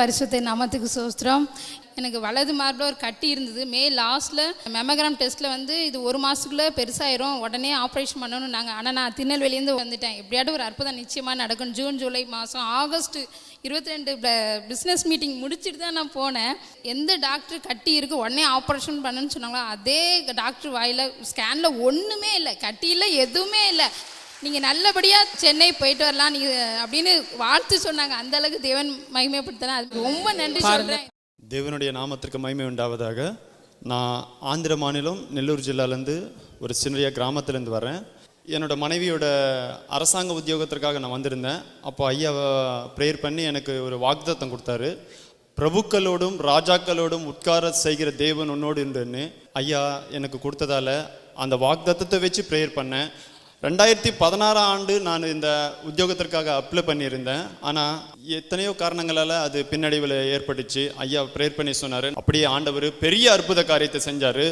பரிசுத்த நாமத்துக்கு சோஸ்திரம். எனக்கு வலது மார்பில் ஒரு கட்டி இருந்தது. மே லாஸ்ட்டில் மெமகிராம் டெஸ்ட்டில் வந்து இது ஒரு மாதத்துக்குள்ளே பெருசாயிரும். உடனே ஆப்ரேஷன் பண்ணணும் நாங்கள் ஆனால் நான் திருநெல்வேலியிருந்து வந்துட்டேன். எப்படியாவது ஒரு அற்புதம் நிச்சயமாக நடக்கும். ஜூன் ஜூலை மாதம் ஆகஸ்ட் இருபத்தி ரெண்டு பிஸ்னஸ் மீட்டிங் முடிச்சுட்டு தான் நான் போனேன். எந்த டாக்டர் கட்டி இருக்கு உடனே ஆப்ரேஷன் பண்ணுன்னு சொன்னாங்களோ அதே டாக்டர் வாயில் ஸ்கேனில் ஒன்றுமே இல்லை. கட்டியில் எதுவுமே இல்லை. நீங்கள் நல்லபடியாக சென்னை போயிட்டு வரலாம். நீங்கள் அப்படின்னு வாழ்த்து சொன்னாங்க. அந்த அளவுக்கு தேவன் மகிமைப்படுத்தினா அது ரொம்ப நன்றி சொல்கிறேன் தேவனுடைய நாமத்திற்கு மகிமை உண்டாவதாக. நான் ஆந்திர மாநிலம் நெல்லூர் ஜில்லாலேருந்து ஒரு சின்ன கிராமத்துலேருந்து வரேன். என்னோட மனைவியோட அரசாங்க உத்தியோகத்திற்காக நான் வந்திருந்தேன். அப்போ ஐயா ப்ரேயர் பண்ணி எனக்கு ஒரு வாக்குத்தத்தம் கொடுத்தாரு. பிரபுக்களோடும் ராஜாக்களோடும் உட்கார செய்கிற தேவன் உன்னோடு இருந்துன்னு ஐயா எனக்கு கொடுத்ததால அந்த வாக்குத்தத்தத்தை வச்சு ப்ரேயர் பண்ணேன். ரெண்டாயிரத்தி பதினாறாம் ஆண்டு நான் இந்த உத்தியோகத்திற்காக அப்ளை பண்ணியிருந்தேன். ஆனால் எத்தனையோ காரணங்களால் அது பின்னடைவில் ஏற்பட்டுச்சு. ஐயா ப்ரேயர் பண்ணி சொன்னார். அப்படியே ஆண்டவர் பெரிய அற்புத காரியத்தை செஞ்சார்.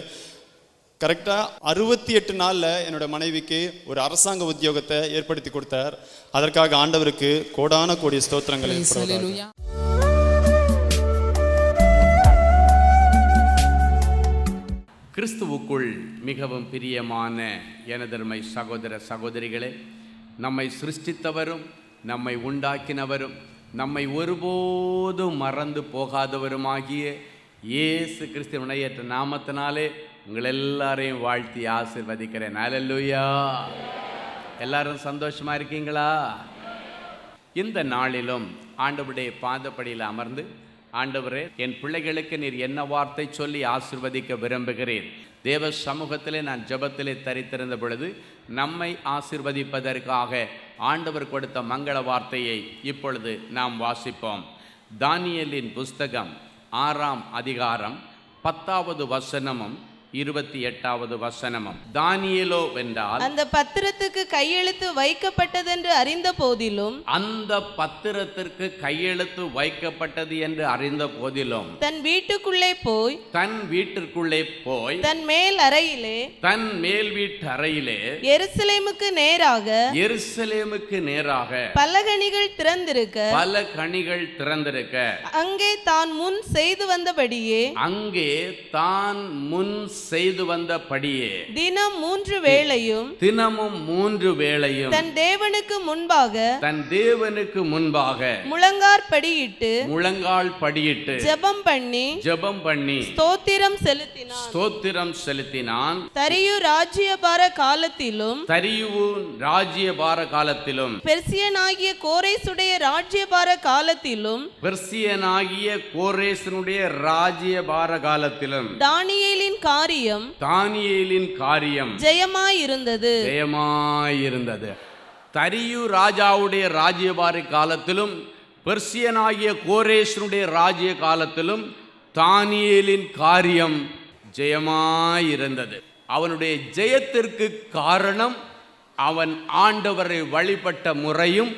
கரெக்டாக அறுபத்தி எட்டு நாளில் என்னோட மனைவிக்கு ஒரு அரசாங்க உத்தியோகத்தை ஏற்படுத்தி கொடுத்தார். அதற்காக ஆண்டவருக்கு கோடான கோடி ஸ்தோத்திரங்களை கிறிஸ்துவுக்குள் மிகவும் பிரியமான எனதர்மை சகோதர சகோதரிகளே நம்மை சிருஷ்டித்தவரும் நம்மை உண்டாக்கினவரும் நம்மை ஒருபோதும் மறந்து போகாதவருமாகிய இயேசு கிறிஸ்துவனுடைய நாமத்தினாலே உங்கள் எல்லாரையும் வாழ்த்தி ஆசிர்வதிக்கிறேன். அல்லேலூயா எல்லாரும் சந்தோஷமா இருக்கீங்களா? இந்த நாளிலும் ஆண்டவுடைய பாதப்படியில் அமர்ந்து ஆண்டவரே என் பிள்ளைகளுக்கு நீர் என்ன வார்த்தை சொல்லி ஆசிர்வதிக்க விரும்புகிறேன். தேவ சமூகத்திலே நான் ஜபத்திலே தரித்திருந்த பொழுது நம்மை ஆசிர்வதிப்பதற்காக ஆண்டவர் கொடுத்த மங்கள வார்த்தையை இப்பொழுது நாம் வாசிப்போம். தானியலின் புஸ்தகம் ஆறாம் அதிகாரம் பத்தாவது வசனமும் இருபத்தி எட்டாவது வசனமும். தானியேலோ வென்றால் அந்த பத்திரத்துக்கு கையெழுத்து வைக்கப்பட்டதென்று அறிந்த போதிலும் அந்த பத்திரத்திற்கு கையெழுத்து வைக்கப்பட்டது என்று அறிந்த போதிலும் தன் வீட்டுக்குள்ளே போய் தன் வீட்டிற்குள்ளே போய் தன் மேல் அறையிலே தன் மேல் வீட்டு அறையிலே எருசலேமுக்கு நேராக எருசலேமுக்கு நேராக பலகணிகள் திறந்திருக்க பல கனிகள் திறந்திருக்க அங்கே தான் முன் செய்து வந்தபடியே அங்கே தான் முன் செய்து வந்தபடியே தினம் மூன்று வேளையும் தினமும் மூன்று வேளையும் தன் தேவனுக்கு முன்பாக தன் தேவனுக்கு முன்பாக முழங்கார் படியிட்டு முழங்கால் படியிட்டு ஜெபம் பண்ணி ஜெபம் பண்ணி ஸ்தோத்திரம் செலுத்தினான். ஸ்தோத்திரம் செலுத்தினான். தரியு ராஜ்யபார காலத்திலும் தரியுவு ராஜ்யபார காலத்திலும் பெர்சியனாகிய கோரேசுடைய ராஜ்யபார காலத்திலும் பெர்சியனாகிய கோரேசனுடைய ராஜ்யபார காலத்திலும் தானியேலின் காரியம் தானியேலின் காரியம். ஜெயமாயிருந்தது. ஜெயமாயிருந்தது. தரியு ராஜாவுடைய ராஜ்யபாரி காலத்திலும் பெர்சியனாகிய கோரேசனுடைய ராஜ்ய காலத்திலும் தானியேலின் காரியம் ஜெயமாயிருந்தது. அவனுடைய ஜெயத்திற்கு காரணம் அவன் ஆண்டவரை வழிபட்ட முறையும்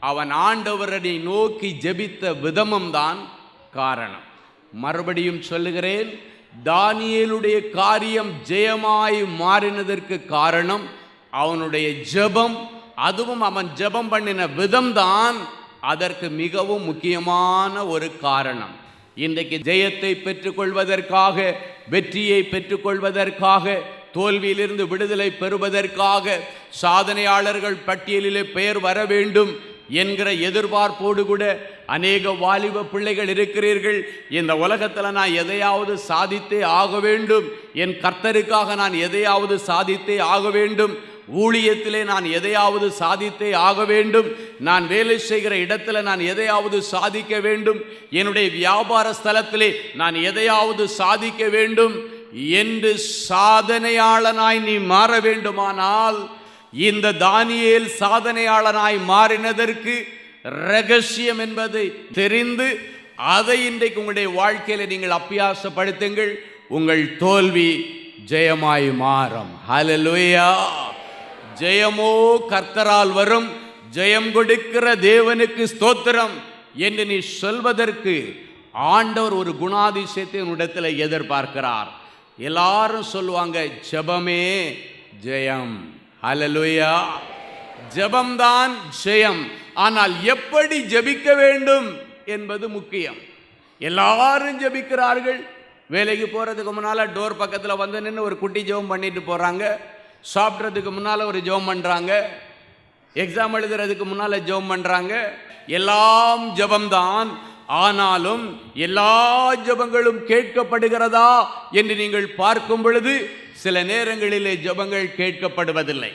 அவன் ஆண்டவரை நோக்கி ஜெபித்த விதமும் தான் காரணம். மறுபடியும் சொல்லுகிறேன் தானியலுடைய காரியம் ஜெயமாய் மாறினதற்கு காரணம் அவனுடைய ஜெபம். அதுவும் அவன் ஜெபம் பண்ணின விதம்தான் அதற்கு மிகவும் முக்கியமான ஒரு காரணம். இன்றைக்கு ஜெயத்தை பெற்றுக்கொள்வதற்காக வெற்றியை பெற்றுக்கொள்வதற்காக தோல்வியிலிருந்து விடுதலை பெறுவதற்காக சாதனையாளர்கள் பட்டியலிலே பெயர் வர வேண்டும். என்கிற எதிர்பார்ப்போடு கூட அநேக வாலிப பிள்ளைகள் இருக்கிறீர்கள். இந்த உலகத்தில் நான் எதையாவது சாதித்தே ஆக வேண்டும். என் கர்த்தருக்காக நான் எதையாவது சாதித்தே ஆக வேண்டும். ஊழியத்திலே நான் எதையாவது சாதித்தே ஆக வேண்டும். நான் வேலை செய்கிற இடத்துல நான் எதையாவது சாதிக்க வேண்டும். என்னுடைய வியாபார ஸ்தலத்திலே நான் எதையாவது சாதிக்க வேண்டும். என்று சாதனையாளனாய் நீ மாற வேண்டுமானால் இந்த தானியேல் சாதனையாளனாய் மாறினதற்கு ரகசியம் என்பதை தெரிந்து அதை இன்றைக்கு உங்களுடைய வாழ்க்கையில் நீங்கள் அப்பியாசப்படுத்துங்கள். உங்கள் தோல்வி ஜெயமாய் மாறும். ஹலலுயா ஜெயமோ கர்த்தரால் வரும். ஜெயம் கொடுக்கிற தேவனுக்கு ஸ்தோத்திரம் என்று நீ சொல்வதற்கு ஆண்டவர் ஒரு குணாதிசயத்தை உன்னிடத்தில் எதிர்பார்க்கிறார். எல்லாரும் சொல்லுவாங்க ஜெபமே ஜெயம். அலலுயா ஜபம்தான் ஜெயம். ஆனால் எப்படி ஜெபிக்க வேண்டும் என்பது முக்கியம். எல்லாரும் ஜெபிக்கிறார்கள். வேலைக்கு போகிறதுக்கு முன்னால் டோர் பக்கத்தில் வந்து நின்று ஒரு குட்டி ஜெபம் பண்ணிட்டு போகிறாங்க சாப்பிட்றதுக்கு முன்னால் ஒரு ஜெபம் பண்ணுறாங்க எக்ஸாம் எழுதுறதுக்கு முன்னால் ஜெபம் பண்ணுறாங்க எல்லாம் ஜபம்தான் ஆனாலும் எல்லா ஜெபங்களும் கேட்கப்படுகிறதா என்று நீங்கள் பார்க்கும் பொழுது சில நேரங்களிலே ஜெபங்கள் கேட்கப்படுவதில்லை.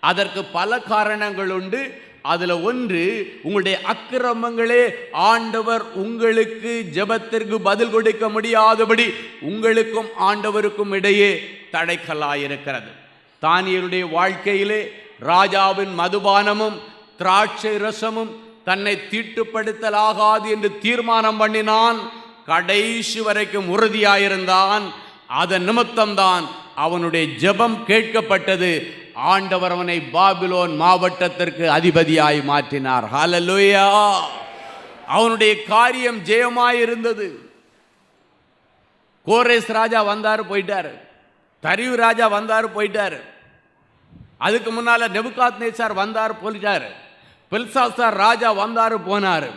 அதற்கு பல காரணங்கள் உண்டு. அதில் ஒன்று உங்களுடைய அக்கிரமங்களே ஆண்டவர் உங்களுக்கு ஜெபத்திற்கு பதில் கொடுக்க முடியாதபடி உங்களுக்கும் ஆண்டவருக்கும் இடையே தடைக்கலாயிருக்கிறது தானியருடைய வாழ்க்கையிலே ராஜாவின் மதுபானமும் திராட்சை ரசமும் தன்னை தீட்டுப்படுத்தலாகாது என்று தீர்மானம் பண்ணினான். கடைசி வரைக்கும் உறுதியாயிருந்தான். அதன் நிமித்தம்தான் அவனுடைய ஜெபம் கேட்கப்பட்டது. ஆண்டவர் அவனை பாபிலோன் மாவட்டத்திற்கு அதிபதியாய் மாற்றினார். ஹலலுயா அவனுடைய காரியம் ஜெயமாயிருந்தது. கோரேஸ் ராஜா வந்தார் போயிட்டாரு. தரிவு ராஜா வந்தார் போயிட்டாரு. அதுக்கு முன்னால நெபுகாத் நேசார் வந்தார் போயிட்டார். பெல்சாசார் ராஜா வந்தாரு போனார்.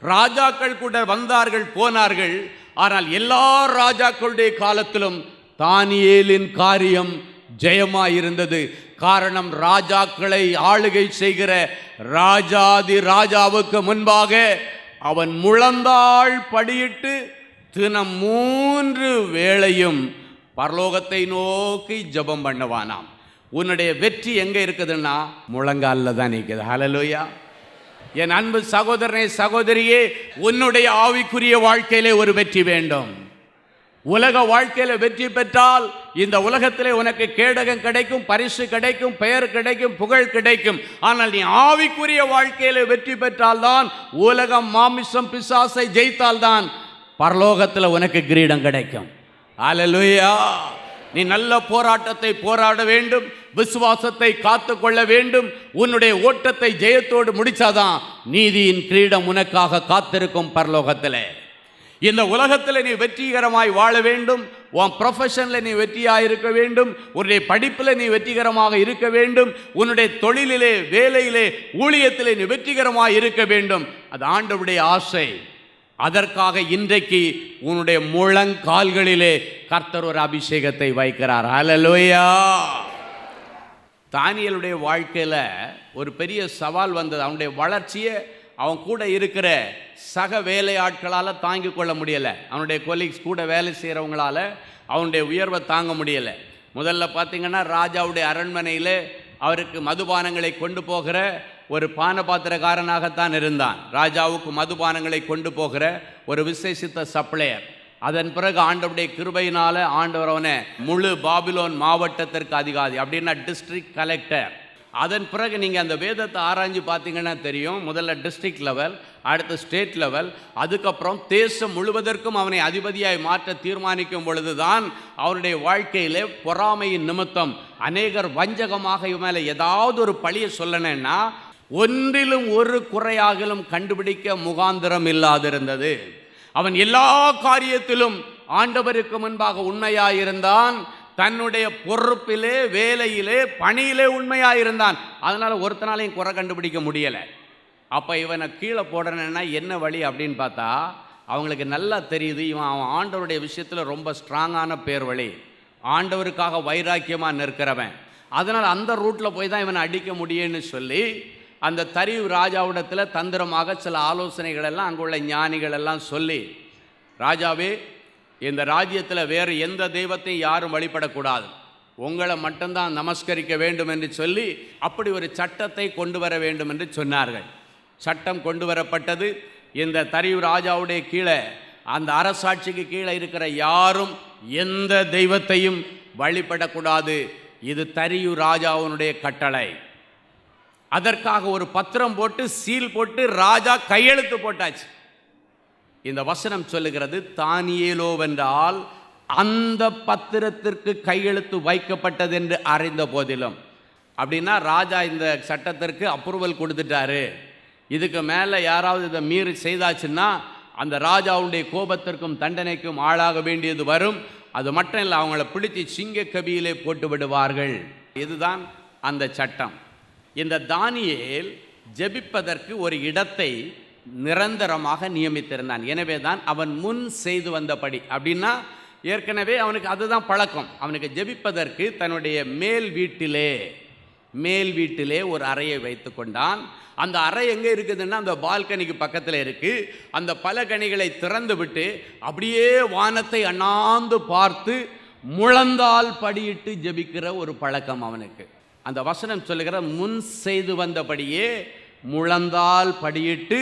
ராஜாக்கள் கூட வந்தார்கள் போனார்கள். ஆனால் எல்லா ராஜாக்களுடைய காலத்திலும் தானியேலின் காரியம் ஜெயமாயிருந்தது. காரணம் ராஜாக்களை ஆளுகை செய்கிற ராஜாதி ராஜாவுக்கு முன்பாக அவன் முழந்தாள் படியிட்டு தினம் மூன்று வேளையும் பரலோகத்தை நோக்கி ஜெபம் பண்ணுவானாம். உன்னுடைய வெற்றி எங்கே இருக்குதுன்னா முழங்காலில் தான் நிற்குது ஹலலோயா என் அன்பு சகோதரனே சகோதரியே உன்னுடைய ஆவிக்குரிய வாழ்க்கையிலே ஒரு வெற்றி வேண்டும். உலக வாழ்க்கையில் வெற்றி பெற்றால் இந்த உலகத்திலே உனக்கு கேடகம் கிடைக்கும் பரிசு கிடைக்கும் பெயர் கிடைக்கும் புகழ் கிடைக்கும். ஆனால் நீ ஆவிக்குரிய வாழ்க்கையில் வெற்றி பெற்றால்தான் உலகம் மாமிசம் பிசாசை ஜெயித்தால்தான் பரலோகத்தில் உனக்கு கிரீடம் கிடைக்கும். அலலுயா நீ நல்ல போராட்டத்தை போராட வேண்டும் விசுவாசத்தை காத்து கொள்ள வேண்டும் உன்னுடைய ஓட்டத்தை ஜெயத்தோடு முடிச்சாதான் நீதியின் கிரீடம் உனக்காக காத்திருக்கும் பரலோகத்திலே. இந்த உலகத்தில் நீ வெற்றிகரமாய் வாழ வேண்டும். உன் ப்ரொஃபஷனில் நீ வெற்றியாக இருக்க வேண்டும். உன்னுடைய படிப்பில் நீ வெற்றிகரமாக இருக்க வேண்டும். உன்னுடைய தொழிலிலே வேலையிலே ஊழியத்திலே நீ வெற்றிகரமாக இருக்க வேண்டும். அது ஆண்டவுடைய ஆசை. அதற்காக இன்றைக்கு உன்னுடைய முழங்கால்களிலே கர்த்தர் ஒரு அபிஷேகத்தை வைக்கிறார். அலலோயா தானியலுடைய வாழ்க்கையில் ஒரு பெரிய சவால் வந்தது. அவனுடைய வளர்ச்சியை அவன் கூட இருக்கிற சக வேலையாட்களால் தாங்கிக் கொள்ள முடியலை. அவனுடைய கொலீக்ஸ் கூட வேலை செய்கிறவங்களால அவனுடைய உயர்வை தாங்க முடியலை. முதல்ல பார்த்தீங்கன்னா ராஜாவுடைய அரண்மனையில் அவருக்கு மதுபானங்களை கொண்டு போகிற ஒரு பானபாத்திரக்காரனாகத்தான் இருந்தான். ராஜாவுக்கு மதுபானங்களை கொண்டு போகிற ஒரு விசேஷித்த சப்ளையர். அதன் பிறகு ஆண்டவருடைய கிருபையினால் ஆண்டவர் அவனை முழு பாபிலோன் மாவட்டத்திற்கு அதிகாரி அப்படின்னா டிஸ்ட்ரிக்ட் கலெக்டர் அதன் பிறகு நீங்கள் அந்த வேதத்தை ஆராய்ஞ்சு பார்த்தீங்கன்னா தெரியும். முதல்ல டிஸ்ட்ரிக்ட் லெவல் அடுத்து ஸ்டேட் லெவல் அதுக்கப்புறம் தேசம் முழுவதற்கும் அவனை அதிபதியாய் மாற்ற தீர்மானிக்கும் பொழுதுதான் அவனுடைய வாழ்க்கையிலே பொறாமையின் நிமித்தம் அநேகர் வஞ்சகமாக இவன் மேலே ஏதாவது ஒரு பழியை சொல்லணும்னா ஒன்றிலும் ஒரு குறையாகிலும் கண்டுபிடிக்க முகாந்திரம் இல்லாதிருந்தது. அவன் எல்லா காரியத்திலும் ஆண்டவருக்கு முன்பாக உண்மையாயிருந்தான். தன்னுடைய பொறுப்பிலே வேலையிலே பணியிலே உண்மையாக இருந்தான் அதனால் ஒருத்தனாலையும் குறை கண்டுபிடிக்க முடியலை. அப்போ இவனை கீழே போடணுன்னா என்ன வழி அப்படின்னு பார்த்தா அவங்களுக்கு நல்லா தெரியுது இவன் அவன் ஆண்டவருடைய விஷயத்தில் ரொம்ப ஸ்ட்ராங்கான பேர் வழி ஆண்டவருக்காக வைராக்கியமாக நிற்கிறவன். அதனால் அந்த ரூட்டில் போய் தான் இவனை அடிக்க முடியும்னு சொல்லி அந்த தரிவு ராஜாவிடத்தில் தந்திரமாக சில ஆலோசனைகள் எல்லாம் அங்குள்ள ஞானிகள் எல்லாம் சொல்லி ராஜாவே இந்த ராஜ்யத்தில் வேறு எந்த தெய்வத்தையும் யாரும் வழிபடக்கூடாது. உங்களை மட்டும்தான் நமஸ்கரிக்க வேண்டும் என்று சொல்லி அப்படி ஒரு சட்டத்தை கொண்டு வர வேண்டும் என்று சொன்னார்கள். சட்டம் கொண்டு வரப்பட்டது. இந்த தரியூர் ராஜாவுடைய கீழே அந்த அரசாட்சிக்கு கீழே இருக்கிற யாரும் எந்த தெய்வத்தையும் வழிபடக்கூடாது. இது தரியு ராஜாவினுடைய கட்டளை. அதற்காக ஒரு பத்திரம் போட்டு சீல் போட்டு ராஜா கையெழுத்து போட்டாச்சு. இந்த வசனம் சொல்லுகிறது தானியேலோவென்றால் அந்த பத்திரத்திற்கு கையெழுத்து வைக்கப்பட்டது என்று அறிந்த போதிலும். அப்படின்னா ராஜா இந்த சட்டத்திற்கு அப்ரூவல் கொடுத்துட்டாரு. இதுக்கு மேலே யாராவது இதை மீறி செய்தாச்சுன்னா அந்த ராஜாவுடைய கோபத்திற்கும் தண்டனைக்கும் ஆளாக வேண்டியது வரும். அது மட்டும் இல்லை அவங்கள பிடித்து சிங்க கபியிலே போட்டு விடுவார்கள். இதுதான் அந்த சட்டம். இந்த தானியேல் ஜெபிப்பதற்கு ஒரு இடத்தை நிரந்தரமாக நியமித்திருந்தான். எனவே தான் அவன் முன் செய்து வந்தபடி. அப்படின்னா ஏற்கனவே அவனுக்கு அதுதான் பழக்கம். அவனுக்கு ஜெபிப்பதற்கு தன்னுடைய மேல் வீட்டிலே மேல் வீட்டிலே ஒரு அறையை வைத்து கொண்டான். அந்த அறை எங்கே இருக்குதுன்னா அந்த பால்கனிக்கு பக்கத்தில் இருக்குது அந்த பலகனிகளை திறந்து விட்டு அப்படியே வானத்தை அண்ணாந்து பார்த்து முழந்தால் படியிட்டு ஜெபிக்கிற ஒரு பழக்கம் அவனுக்கு. அந்த வசனம் சொல்லுகிற முன் செய்து வந்தபடியே முழந்தால் படியிட்டு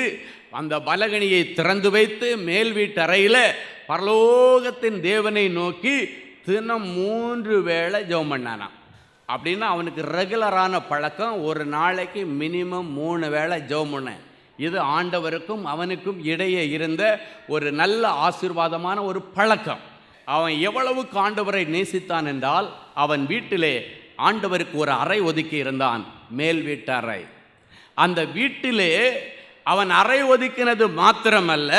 அந்த பலகனியை திறந்து வைத்து மேல் வீட்டறையில் பரலோகத்தின் தேவனை நோக்கி தினம் மூன்று வேளை ஜெபம் பண்ணானான் அப்படின்னா அவனுக்கு ரெகுலரான பழக்கம் ஒரு நாளைக்கு மினிமம் மூணு வேளை ஜெபம் பண்ண இது ஆண்டவருக்கும் அவனுக்கும் இடையே இருந்த ஒரு நல்ல ஆசீர்வாதமான ஒரு பழக்கம். அவன் எவ்வளவுக்கு ஆண்டவரை நேசித்தான் என்றால் அவன் வீட்டிலே ஆண்டவருக்கு ஒரு அறை ஒதுக்கி இருந்தான். மேல் வீட்டு அறை அந்த வீட்டிலே அவன் அறை ஒதுக்கினது மாத்திரமல்ல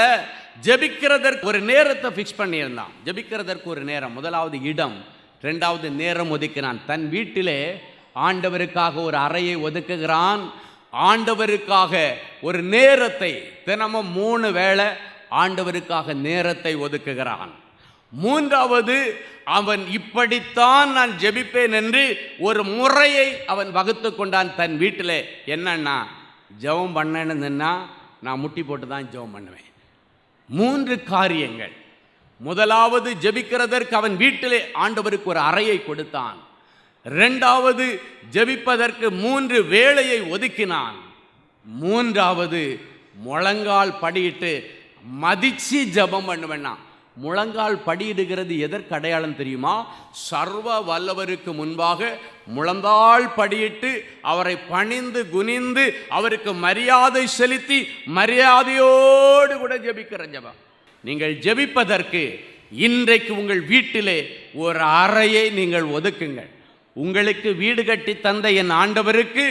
ஜெபிக்கிறதற்கு ஒரு நேரத்தை ஃபிக்ஸ் பண்ணியிருந்தான். ஜெபிக்கிறதற்கு ஒரு நேரம் முதலாவது இடம் ரெண்டாவது நேரம் ஒதுக்கினான். தன் வீட்டிலே ஆண்டவருக்காக ஒரு அறையை ஒதுக்குகிறான். ஆண்டவருக்காக ஒரு நேரத்தை தினமும் மூணு வேளை ஆண்டவருக்காக நேரத்தை ஒதுக்குகிறான். மூன்றாவது அவன் இப்படித்தான் நான் ஜெபிப்பேன் என்று ஒரு முறையை அவன் வகுத்து கொண்டான் தன் வீட்டில். என்னன்னா ஜெபம் பண்ணணுன்னா நான் முட்டி போட்டு தான் ஜெபம் பண்ணுவேன். மூன்று காரியங்கள். முதலாவது ஜெபிக்கிறதற்கு அவன் வீட்டிலே ஆண்டவருக்கு ஒரு அறையை கொடுத்தான். ரெண்டாவது ஜெபிப்பதற்கு மூன்று வேலையை ஒதுக்கினான். மூன்றாவது முழங்கால் படியிட்டு மதிச்சு ஜெபம் பண்ணுவேன்னா முழங்கால் படியிடுகிறது எதற்கு அடையாளம் தெரியுமா? சர்வ வல்லவருக்கு முன்பாக முழந்தால் படியிட்டு அவரை பணிந்து குனிந்து அவருக்கு மரியாதை செலுத்தி மரியாதையோடு கூட ஜெபிக்கிற ஜபம். நீங்கள் ஜெபிப்பதற்கு இன்றைக்கு உங்கள் வீட்டிலே ஒரு அறையை நீங்கள் ஒதுக்குங்கள். உங்களுக்கு வீடு கட்டி தந்த என் ஆண்டவருக்கு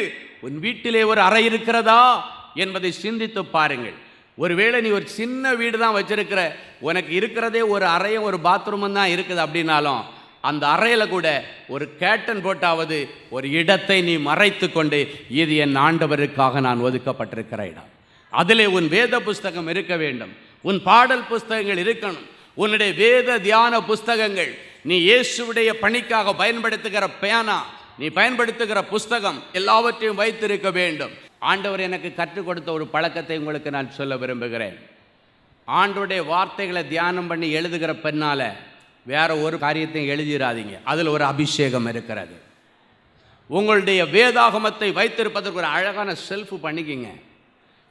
உன் வீட்டிலே ஒரு அறை இருக்கிறதா என்பதை சிந்தித்து பாருங்கள். ஒருவேளை நீ ஒரு சின்ன வீடு தான் வச்சிருக்கிற உனக்கு இருக்கிறதே ஒரு அறையும் ஒரு பாத்ரூமும் தான் இருக்குது அப்படின்னாலும் அந்த அறையில் கூட ஒரு கேட்டன் போட்டாவது ஒரு இடத்தை நீ மறைத்து கொண்டு இது என் ஆண்டவருக்காக நான் ஒதுக்கப்பட்டிருக்கிற இடம். அதிலே உன் வேத புஸ்தகம் இருக்க வேண்டும். உன் பாடல் புஸ்தகங்கள் இருக்கணும். உன்னுடைய வேத தியான புஸ்தகங்கள் நீ இயேசுவுடைய பணிக்காக பயன்படுத்துகிற பேனா நீ பயன்படுத்துகிற புஸ்தகம் எல்லாவற்றையும் வைத்திருக்க வேண்டும். ஆண்டவர் எனக்கு கற்றுக் கொடுத்த ஒரு பழக்கத்தை உங்களுக்கு நான் சொல்ல விரும்புகிறேன். ஆண்டோடைய வார்த்தைகளை தியானம் பண்ணி எழுதுகிற பெண்ணால் வேறு ஒரு காரியத்தையும் எழுதிடாதீங்க அதில் ஒரு அபிஷேகம் இருக்கிறது. உங்களுடைய வேதாகமத்தை வைத்திருப்பதற்கு ஒரு அழகான செல்ஃப் பண்ணிக்கிங்க.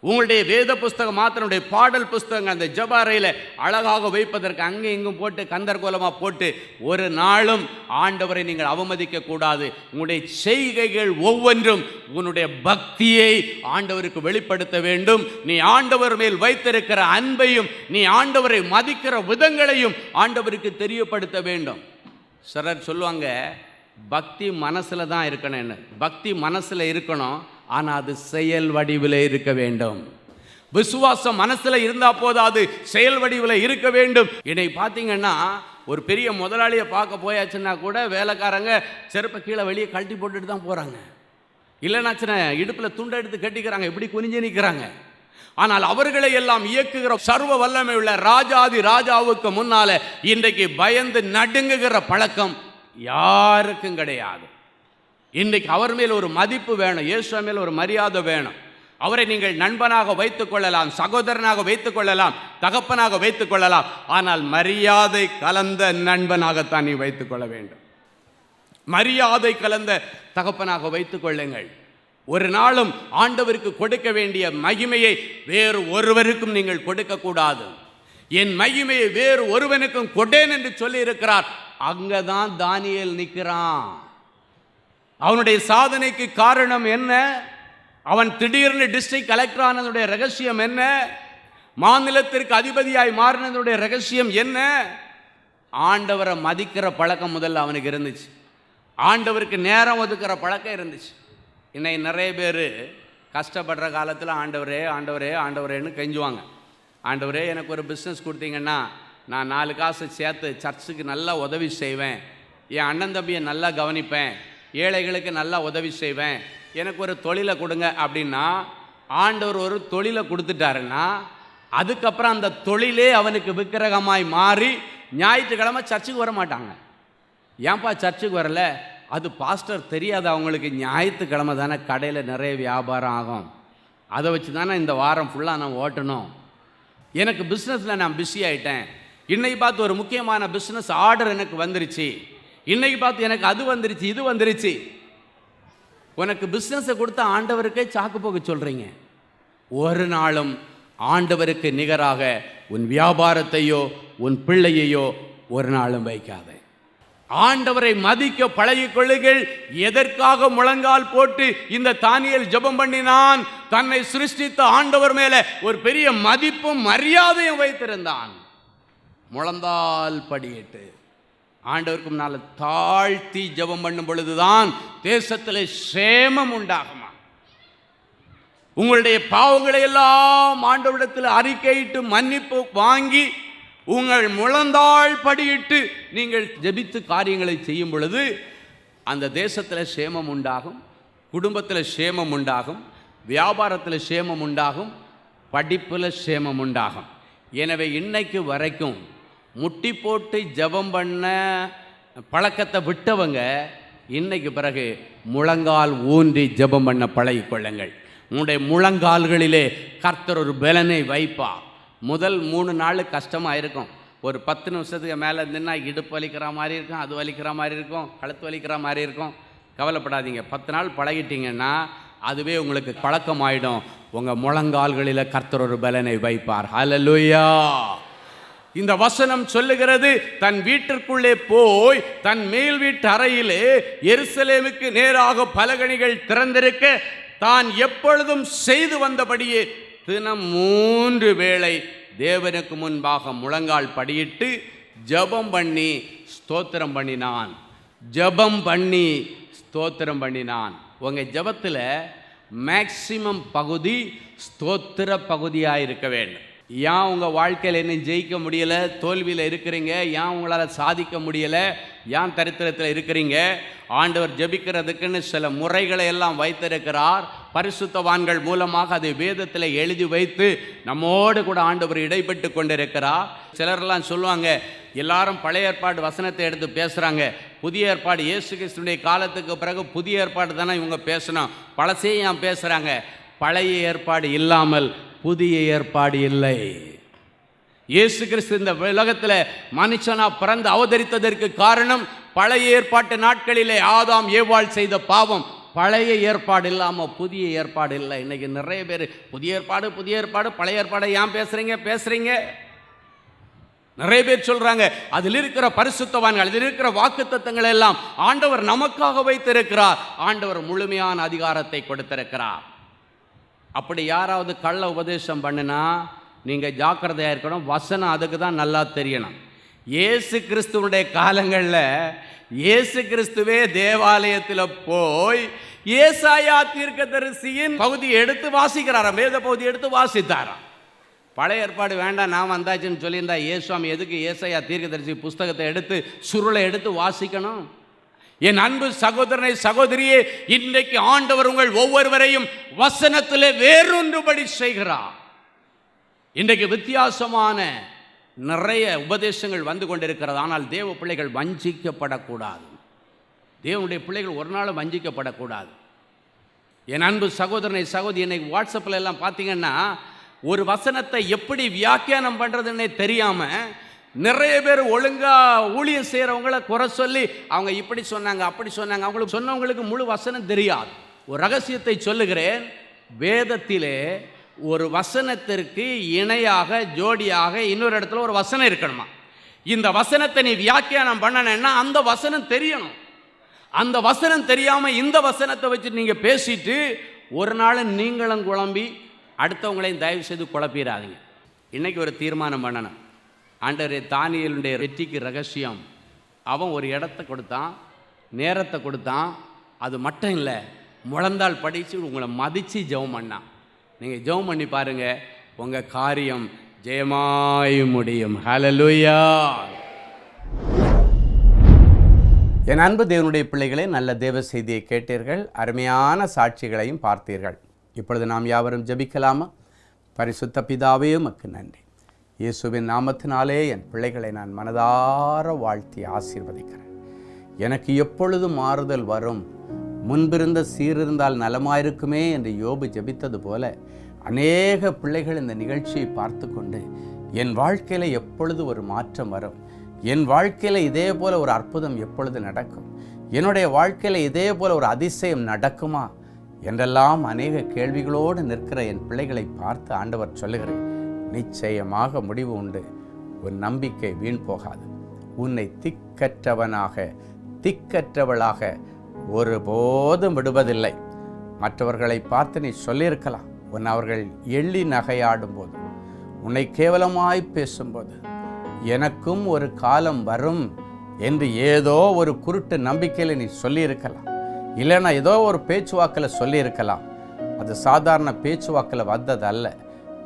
உங்களுடைய வேத புஸ்தகம் மாத்திரனுடைய பாடல் புஸ்தகங்கள் அந்த ஜபாரையில் அழகாக வைப்பதற்கு அங்கே இங்கும் போட்டு கந்தர்கோலமாக போட்டு ஒரு நாளும் ஆண்டவரை நீங்கள் அவமதிக்க கூடாது. உங்களுடைய செய்கைகள் ஒவ்வொன்றும் உன்னுடைய பக்தியை ஆண்டவருக்கு வெளிப்படுத்த வேண்டும். நீ ஆண்டவர் மேல் வைத்திருக்கிற அன்பையும் நீ ஆண்டவரை மதிக்கிற விதங்களையும் ஆண்டவருக்கு தெரியப்படுத்த வேண்டும். சிலர் சொல்லுவாங்க பக்தி மனசில் தான் இருக்கணும்னு. பக்தி மனசில் இருக்கணும் ஆனால் அது செயல் வடிவில் இருக்க வேண்டும். விசுவாசம் மனசில் இருந்தால் போதாது செயல் வடிவில் இருக்க வேண்டும். என்னை பார்த்தீங்கன்னா ஒரு பெரிய முதலாளியை பார்க்க போயாச்சுன்னா கூட வேலைக்காரங்க செருப்பை கீழே வெளியே கழட்டி போட்டுட்டு தான் போகிறாங்க இல்லைனாச்சுன்னா இடுப்பில் துண்டை எடுத்து கட்டிக்கிறாங்க இப்படி குனிஞ்சு நிற்கிறாங்க ஆனால் அவர்களை எல்லாம் இயக்குகிற சர்வ வல்லமை உள்ள ராஜாதி ராஜாவுக்கு முன்னால இன்றைக்கு பயந்து நடுங்குகிற பழக்கம் யாருக்கும் கிடையாது. இன்றைக்கு அவர் மேல் ஒரு மதிப்பு வேணும் இயேசு மேல் ஒரு மரியாதை வேணும். அவரை நீங்கள் நண்பனாக வைத்துக் கொள்ளலாம் சகோதரனாக வைத்துக் கொள்ளலாம் தகப்பனாக வைத்துக் கொள்ளலாம். ஆனால் மரியாதை கலந்த நண்பனாகத்தான் நீ வைத்துக் கொள்ள வேண்டும். மரியாதை கலந்த தகப்பனாக வைத்துக் கொள்ளுங்கள். ஒரு நாளும் ஆண்டவருக்கு கொடுக்க வேண்டிய மகிமையை வேறு ஒருவருக்கும் நீங்கள் கொடுக்கக்கூடாது என் மகிமையை வேறு ஒருவனுக்கும் கொடேன் என்று சொல்லியிருக்கிறார். அங்கதான் தானியல் நிற்கிறான். அவனுடைய சாதனைக்கு காரணம் என்ன? அவன் திடீர்னு டிஸ்ட்ரிக்ட் கலெக்டர் ஆனதுடைய ரகசியம் என்ன? மாநிலத்திற்கு அதிபதியாய் மாறினதுடைய ரகசியம் என்ன? ஆண்டவரை மதிக்கிற பழக்கம் முதல்ல அவனுக்கு இருந்துச்சு. ஆண்டவருக்கு நேரம் ஒதுக்கிற பழக்கம் இருந்துச்சு. இன்னைக்கு நிறைய பேர் கஷ்டப்படுற காலத்தில் ஆண்டவரே ஆண்டவரே ஆண்டவரேன்னு கெஞ்சுவாங்க. ஆண்டவரே எனக்கு ஒரு பிஸ்னஸ் கொடுத்தீங்கன்னா நான் நாலு காசு சேர்த்து சர்ச்சுக்கு நல்லா உதவி செய்வேன். என் அண்ணன் தம்பியை நல்லா கவனிப்பேன். ஏழைகளுக்கு நல்லா உதவி செய்வேன். எனக்கு ஒரு தொழிலை கொடுங்க அப்படின்னா ஆண்டவர் ஒரு தொழிலை கொடுத்துட்டாருன்னா அதுக்கப்புறம் அந்த தொழிலே அவனுக்கு விக்கிரகமாய் மாறி ஞாயிற்றுக்கிழமை சர்ச்சுக்கு வர மாட்டாங்க. ஏன்பா சர்ச்சுக்கு வரல? அது பாஸ்டர் தெரியாது அவங்களுக்கு ஞாயிற்றுக்கிழமை தானே கடையில் நிறைய வியாபாரம் ஆகும். அதை வச்சு தானே இந்த வாரம் ஃபுல்லாக நான் ஓட்டணும். எனக்கு பிஸ்னஸில் நான் பிஸி ஆகிட்டேன் இன்னைக்கு பார்த்து ஒரு முக்கியமான பிஸ்னஸ் ஆர்டர் எனக்கு வந்துருச்சு. இன்னைக்கு பார்த்து எனக்கு அது வந்துருச்சு இது வந்துருச்சு. உனக்கு பிஸ்னஸை கொடுத்த ஆண்டவருக்கே சாக்கு போக சொல்கிறீங்க ஒரு நாளும் ஆண்டவருக்கு நிகராக உன் வியாபாரத்தையோ உன் பிள்ளையையோ ஒரு நாளும் வைக்காத. ஆண்டவரை மதிக்க பழகிக் கொள்ளுங்கள். எதற்காக முழங்கால் போட்டு இந்த தானியல் ஜெபம் பண்ணினான்? தன்னை சிருஷ்டித்த ஆண்டவர் மேலே ஒரு பெரிய மதிப்பும் மரியாதையும் வைத்திருந்தான். முழந்தால் படியிட்டு. ஆண்டவருக்கு முன்னால தாழ்த்தி ஜெபம் பண்ணும் பொழுதுதான் தேசத்தில் சேமம் உண்டாகுமா? உங்களுடைய பாவங்களை எல்லாம் ஆண்டவரிடத்தில் அறிக்கையிட்டு மன்னிப்பு வாங்கி உங்கள் முழந்தாள் படியிட்டு நீங்கள் ஜெபித்து காரியங்களை செய்யும் பொழுது அந்த தேசத்தில் சேமம் உண்டாகும் குடும்பத்தில் சேமம் உண்டாகும் வியாபாரத்தில் சேமம் உண்டாகும் படிப்பில் சேமம் உண்டாகும். எனவே இன்னைக்கு வரைக்கும் முட்டி போட்டு ஜெபம் பண்ண பழக்கத்தை விட்டவங்க இன்னைக்கு பிறகு முழங்கால் ஊன்றி ஜெபம் பண்ண பழகி கொள்ளுங்கள். உங்களுடைய முழங்கால்களிலே கர்த்தர் ஒரு பலனை வைப்பார் முதல் மூணு நாள் கஷ்டமாக இருக்கும். ஒரு பத்து நிமிஷத்துக்கு மேலே இருந்துன்னா இடுப்பு வலிக்கிற மாதிரி இருக்கும் அது வலிக்கிற மாதிரி இருக்கும் கழுத்து வலிக்கிற மாதிரி இருக்கும். கவலைப்படாதீங்க. பத்து நாள் பழகிட்டீங்கன்னா அதுவே உங்களுக்கு பழக்கமாயிடும். உங்கள் முழங்கால்களில் கர்த்தர் ஒரு பலனை வைப்பார். ஹலலுயா இந்த வசனம் சொல்லுகிறது தன் வீட்டிற்குள்ளே போய் தன் மேல் வீட்டு அறையிலே எருசலேமுக்கு நேராக பலகணிகள் திறந்திருக்க தான் எப்பொழுதும் செய்து வந்தபடியே தினம் மூன்று வேளை தேவனுக்கு முன்பாக முழங்கால் படியிட்டு ஜெபம் பண்ணி ஸ்தோத்திரம் பண்ணினான். ஜெபம் பண்ணி ஸ்தோத்திரம் பண்ணினான். உங்கள் ஜெபத்தில் மேக்சிமம் பகுதி ஸ்தோத்திர பகுதியாக இருக்க வேண்டும். ஏன் உங்கள் வாழ்க்கையில் என்ன ஜெயிக்க முடியலை? தோல்வியில் இருக்கிறீங்க. ஏன் உங்களால் சாதிக்க முடியலை? ஏன் தரித்திரத்தில் இருக்கிறீங்க? ஆண்டவர் ஜெபிக்கிறதுக்குன்னு சில முறைகளை எல்லாம் வைத்திருக்கிறார். பரிசுத்தவான்கள் மூலமாக அதை வேதத்தில் எழுதி வைத்து நம்மோடு கூட ஆண்டவர் இடைப்பட்டு கொண்டிருக்கிறார். சிலரெல்லாம் சொல்லுவாங்க எல்லாரும் பழைய ஏற்பாடு வசனத்தை எடுத்து பேசுகிறாங்க புதிய ஏற்பாடு இயேசு கிறிஸ்துடைய காலத்துக்கு பிறகு புதிய ஏற்பாடு தானே இவங்க பேசணும். பழசையும் ஏன் பேசுகிறாங்க பழைய ஏற்பாடு இல்லாமல் புதிய ஏற்பாடு இல்லை. இயேசு கிறிஸ்து இந்த உலகத்தில் மனுஷனா பிறந்து அவதரித்ததற்கு காரணம் பழைய ஏற்பாட்டு நாட்களிலே ஆதாம் ஏவாள் செய்த பாவம். பழைய ஏற்பாடு இல்லாமல் புதிய ஏற்பாடு இல்லை. இன்றைக்கி நிறைய பேர் புதிய ஏற்பாடு புதிய ஏற்பாடு பழைய ஏற்பாடை ஏன் பேசுகிறீங்க பேசுகிறீங்க நிறைய பேர் சொல்கிறாங்க அதில் இருக்கிற பரிசுத்தவான்கள் அதில் இருக்கிற வாக்குத்தத்தங்கள் எல்லாம் ஆண்டவர் நமக்காக வைத்திருக்கிறார். ஆண்டவர் முழுமையான அதிகாரத்தை கொடுத்திருக்கிறார். அப்படி யாராவது கள்ள உபதேசம் பண்ணுனா நீங்கள் ஜாக்கிரதையாக இருக்கணும். வசனம் அதுக்கு தான் நல்லா தெரியணும். இயேசு கிறிஸ்துவனுடைய காலங்களில் இயேசு கிறிஸ்துவே தேவாலயத்தில் போய் ஏசாயா தீர்க்கதரிசியின் பகுதியை எடுத்து வாசிக்கிறாராம். வேத பகுதி எடுத்து வாசித்தாராம். பழைய ஏற்பாடு வேண்டாம் நான் வந்தாச்சுன்னு சொல்லியிருந்தா ஏசுவாமி எதுக்கு ஏசாயா தீர்க்கதரிசி புஸ்தகத்தை எடுத்து சுருளை எடுத்து வாசிக்கணும்? என் அன்பு சகோதரனை சகோதரியே இன்றைக்கு ஆண்டவர் உங்கள் ஒவ்வொருவரையும் வசனத்திலே வேறொன்றுபடி செய்கிறார். இன்றைக்கு வித்தியாசமான நிறைய உபதேசங்கள் வந்து கொண்டிருக்கிறது. ஆனால் தேவ பிள்ளைகள் வஞ்சிக்கப்படக்கூடாது. தேவனுடைய பிள்ளைகள் ஒரு நாளும் வஞ்சிக்கப்படக்கூடாது. என் அன்பு சகோதரனை சகோதரி என்னை வாட்ஸ்அப்பில் எல்லாம் பார்த்தீங்கன்னா ஒரு வசனத்தை எப்படி வியாக்கியானம் பண்ணுறதுன்னே தெரியாமல் நிறைய பேர் ஒழுங்காக ஊழியம் செய்கிறவங்கள குறை சொல்லி அவங்க இப்படி சொன்னாங்க அப்படி சொன்னாங்க. அவங்களுக்கு சொன்னவங்களுக்கு முழு வசனம் தெரியாது. ஒரு ரகசியத்தை சொல்லுகிறேன். வேதத்திலே ஒரு வசனத்திற்கு இணையாக ஜோடியாக இன்னொரு இடத்துல ஒரு வசனம் இருக்கணுமா? இந்த வசனத்தை நீ வியாக்கியானம் பண்ணணுன்னா அந்த வசனம் தெரியணும். அந்த வசனம் தெரியாமல் இந்த வசனத்தை வச்சு நீங்கள் பேசிட்டு ஒரு நாள் நீங்களும் குழம்பி அடுத்தவங்களையும் தயவு செய்து குழப்பிடாதீங்க. இன்றைக்கி ஒரு தீர்மானம் பண்ணணும். ஆண்டவரே தானியலுடைய வெற்றிக்கு ரகசியம். அவன் ஒரு இடத்த கொடுத்தான் நேரத்தை கொடுத்தான். அது மட்டும் இல்லை முழந்தால் படித்து உங்களை மதித்து ஜெபம் பண்ணான். நீங்கள் ஜெபம் பண்ணி பாருங்கள் உங்கள் காரியம் ஜெயமாய் முடியும். ஹலலுயா என் அன்பு தேவனுடைய பிள்ளைகளே நல்ல தேவ செய்தியை கேட்டீர்கள் அருமையான சாட்சிகளையும் பார்த்தீர்கள். இப்பொழுது நாம் யாவரும் ஜெபிக்கலாமா? பரிசுத்த பிதாவே உமக்கு நன்றி. இயேசுவின் நாமத்தினாலே என் பிள்ளைகளை நான் மனதார வாழ்த்தி ஆசீர்வதிக்கிறேன். எனக்கு எப்பொழுது மாறுதல் வரும்? முன்பிருந்த சீரிருந்தால் நலமாயிருக்குமே என்று யோபு ஜபித்தது போல அநேக பிள்ளைகள் இந்த நிகழ்ச்சியை பார்த்து கொண்டு என் வாழ்க்கையில் எப்பொழுது ஒரு மாற்றம் வரும்? என் வாழ்க்கையில் இதே போல் ஒரு அற்புதம் எப்பொழுது நடக்கும்? என்னுடைய வாழ்க்கையில் இதே போல் ஒரு அதிசயம் நடக்குமா? என்றெல்லாம் அநேக கேள்விகளோடு நிற்கிற என் பிள்ளைகளை பார்த்து ஆண்டவர் சொல்லுகிறேன் நிச்சயமாக முடிவு உண்டு. உன் நம்பிக்கை வீண் போகாது. உன்னை திக்கற்றவனாக திக்கற்றவளாக ஒருபோதும் விடுவதில்லை. மற்றவர்களை பார்த்து நீ சொல்லியிருக்கலாம். உன் அவர்கள் எள்ளி நகையாடும் போது உன்னை கேவலமாய் பேசும்போது எனக்கும் ஒரு காலம் வரும் என்று ஏதோ ஒரு குருட்டு நம்பிக்கையில் நீ சொல்லியிருக்கலாம். இல்லைன்னா ஏதோ ஒரு பேச்சுவாக்கில் சொல்லியிருக்கலாம். அது சாதாரண பேச்சுவாக்கில் வந்ததல்ல.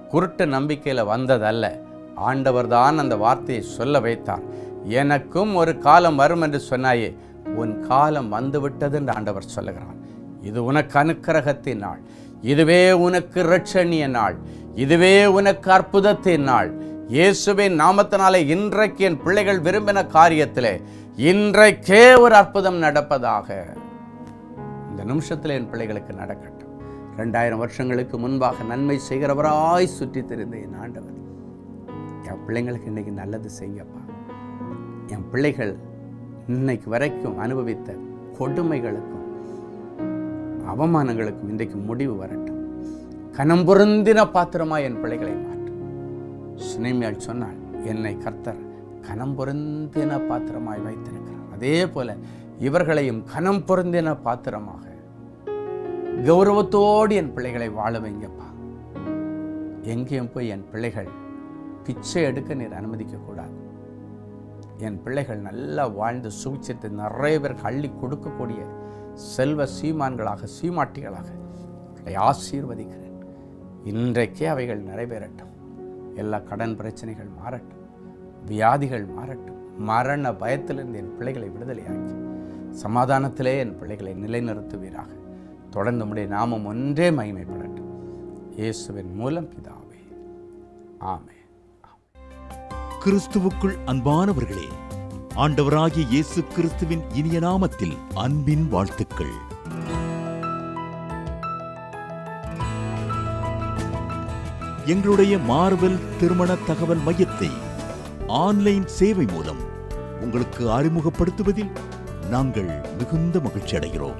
குருட்டு நம்பிக்கையில் வந்ததல்ல. ஆண்டவர் தான் அந்த வார்த்தையை சொல்ல வைத்தார். எனக்கும் ஒரு காலம் வரும் என்று சொன்னாயே உன் காலம் வந்துவிட்டது என்று ஆண்டவர் சொல்லுகிறார். இது உனக்கு அனுக்கிரகத்தின் நாள். இதுவே உனக்கு ரட்சணிய நாள். இதுவே உனக்கு அற்புதத்தின் நாள். இயேசுவின் நாமத்தினாலே இன்றைக்கு என் பிள்ளைகள் விரும்பின காரியத்திலே இன்றைக்கே ஒரு அற்புதம் நடப்பதாக. இந்த நிமிஷத்தில் என் பிள்ளைகளுக்கு நடக்கட்டும். ரெண்டாயிரம் வருஷங்களுக்கு முன்பாக நன்மை செய்கிறவராய் சுற்றி தெரிந்த என் ஆண்டவர். என் பிள்ளைங்களுக்கு இன்னைக்கு நல்லது செய்யப்பா. என் பிள்ளைகள் இன்னைக்கு வரைக்கும் அனுபவித்த கொடுமைகளுக்கும் அவமானங்களுக்கும் இன்றைக்கு முடிவு வரட்டும். கனம் பொருந்தின பாத்திரமாக என் பிள்ளைகளை மாற்றும் சினைமையால் சொன்னால் என்னை கர்த்தர் கனம் பொருந்தின பாத்திரமாய் வைத்திருக்கிறார். அதே போல இவர்களையும் கனம் பொருந்தின பாத்திரமாக கௌரவத்தோடு என் பிள்ளைகளை வாழ வைங்கப்பா எங்கேயும் போய் என் பிள்ளைகள் பிச்சை எடுக்க நீர் அனுமதிக்கக்கூடாது. என் பிள்ளைகள் நல்லா வாழ்ந்து சுவிச்சத்தை நிறைய பேருக்கு அள்ளி கொடுக்கக்கூடிய செல்வ சீமான்களாக சீமாட்டிகளாக அவர்களை ஆசீர்வதிக்கிறேன். இன்றைக்கே அவைகள் நிறைவேறட்டும். எல்லா கடன் பிரச்சனைகள் மாறட்டும். வியாதிகள் மாறட்டும். மரண பயத்திலிருந்து என் பிள்ளைகளை விடுதலையாக்கி சமாதானத்திலே என் பிள்ளைகளை நிலைநிறுத்துவீராக. தொடர்ந்து உடைய நாமம் ஒன்றே மகிமைப்படட்டும். இயேசுவின் மூலம் பிதாவே. ஆமென். கிறிஸ்துவுக்குள் அன்பானவர்களே ஆண்டவராகிய இயேசு கிறிஸ்துவின் இனிய நாமத்தில் அன்பின் வாழ்த்துக்கள். எங்களுடைய மார்வெல் திருமண தகவல் மையத்தை ஆன்லைன் சேவை மூலம் உங்களுக்கு அறிமுகப்படுத்துவதில் நாங்கள் மிகுந்த மகிழ்ச்சி அடைகிறோம்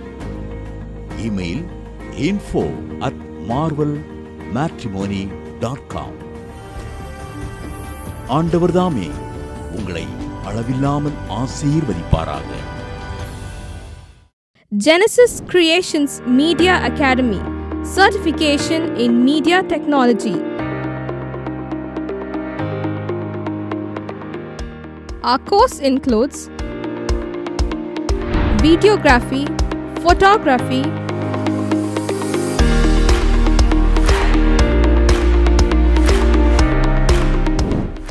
Email info at Marvel Matrimony dot com ஆண்டவர்தாமே உங்களை அளவில்லாமல் ஆசீர்வதிப்பாராக Genesis Creations Media Academy Certification in Media Technology. Our course includes videography, photography,